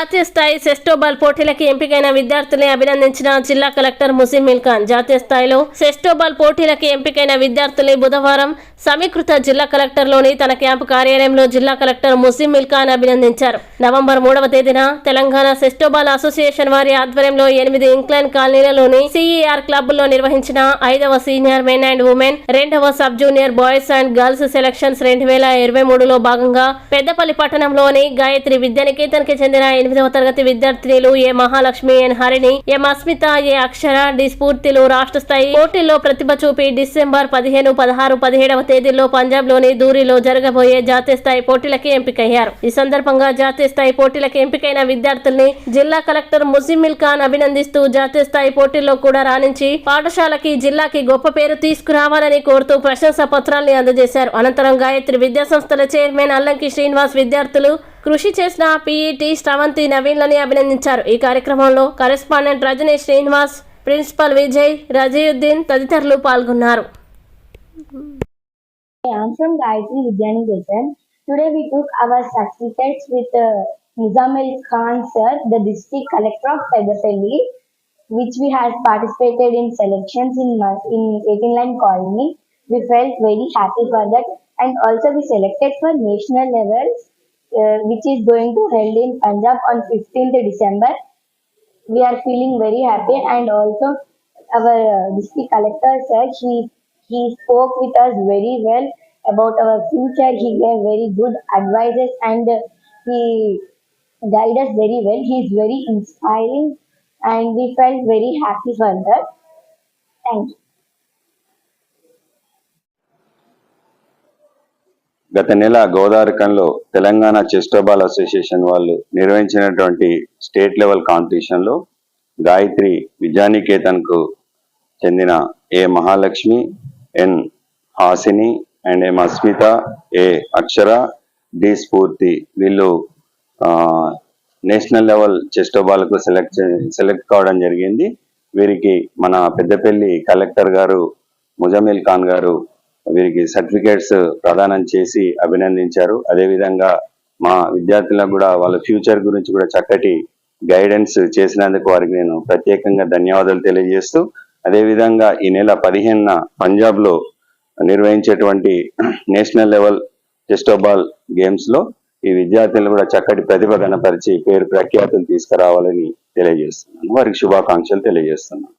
జాతీయ స్థాయి సెస్టోబాల్ పోటీలకు ఎంపికైన విద్యార్థుల్ని అభినందించిన జిల్లా కలెక్టర్ ముసిమిల్ ఖాన్. జాతీయ స్థాయిలో సెస్టోబాల్ పోటీలకు ఎంపికైన విద్యార్థుల్ని బుధవారం సమీకృత జిల్లా కలెక్టర్లోని తన క్యాంపు కార్యాలయంలో జిల్లా కలెక్టర్ ముసిమిల్ ఖాన్ అభినందించారు. నవంబర్ మూడవ తేదీన తెలంగాణ సెస్టోబాల్ అసోసియేషన్ వారి ఆధ్వర్యంలో ఎనిమిది ఇంక్లైన్ కాలనీలలోని సిఈఆర్ క్లబ్లో నిర్వహించిన ఐదవ సీనియర్ మెన్ అండ్ ఉమెన్ రెండవ sub junior boys and girls selections రెండు వేల ఇరవై మూడులో భాగంగా పెద్దపల్లి పట్టణంలోని గాయత్రి విద్యానికేతన్కి చెందిన ఎనిమిదవ తరగతి విద్యార్థినిలు A Mahalakshmi N Harini M Asmita A Akshara D స్ఫూర్తిలు రాష్ట్ర స్థాయి పోటీల్లో ప్రతిభ చూపి డిసెంబర్ పదిహేను పదహారు పదిహేడవ తేదీల్లో పంజాబ్లోని దూరిలో జరగబోయే జాతీయ స్థాయి పోటీలకి ఎంపికయ్యారు. ఈ సందర్భంగా జాతీయ స్థాయి పోటీలకు ఎంపికైన విద్యార్థుల్ని జిల్లా కలెక్టర్ ముజిమిల్ ఖాన్ అభినందిస్తూ జాతీయ స్థాయి పోటీల్లో కూడా రాణించి పాఠశాలకి జిల్లాకి గొప్ప పేరు తీసుకురావాలని కోరుతూ ప్రశంసా పత్రాల్ని అందజేశారు. అనంతరం గాయత్రి విద్యా సంస్థల చైర్మన్ అల్లంకి శ్రీనివాస్ విద్యార్థులు కృషి చేసిన పీఈటీ శ్రవంతి నవీన్లని అభినందించారు ఈ కార్యక్రమంలో కరెస్పాండెంట్ రజనీ శ్రీనివాస్ ప్రిన్సిపల్ విజయ్ రజయుద్దీన్ తదితరులు పాల్గొన్నారు I from Gayatri Vidyaniketan. Today we took our certificates with uh, Nizamil Khan sir, the district collector of Pedapalli, which we had participated in selections in in 18 line colony. We felt very happy for that, and also we selected for national levels, uh, which is going to held in Punjab on 15th December. We are feeling very happy, and also our uh, district collector said he he spoke with us very well about our future. He gave very good advices and uh, he guided us very well. He is very inspiring and we felt very happy for that. Thank you. గత నెల గోదావరికంలో Telangana చెస్టోబాల్ association వాళ్ళు నిర్వహించినటువంటి state level కాంపిటీషన్లో గాయత్రి విద్యానికేతన్కు చెందిన A Mahalakshmi N Hasini and M Asmita A Akshara D Spoorthi వీళ్ళు national level చెస్టోబాల్కు select చే- సెలెక్ట్ కావడం జరిగింది. వీరికి మన పెద్దపల్లి కలెక్టర్ గారు ముజమిల్ ఖాన్ గారు వీరికి సర్టిఫికేట్స్ ప్రదానం చేసి అభినందించారు. అదేవిధంగా మా విద్యార్థులకు కూడా వాళ్ళ ఫ్యూచర్ గురించి కూడా చక్కటి గైడెన్స్ చేసినందుకు వారికి నేను ప్రత్యేకంగా ధన్యవాదాలు తెలియజేస్తూ అదేవిధంగా ఈ నెల పదిహేనున పంజాబ్లో నిర్వహించేటువంటి నేషనల్ లెవెల్ టెస్టోబాల్ గేమ్స్లో ఈ విద్యార్థులు కూడా చక్కటి ప్రతిభ కనపరిచి పేరు ప్రఖ్యాతులు తీసుకురావాలని తెలియజేస్తున్నాను. వారికి శుభాకాంక్షలు తెలియజేస్తున్నాను.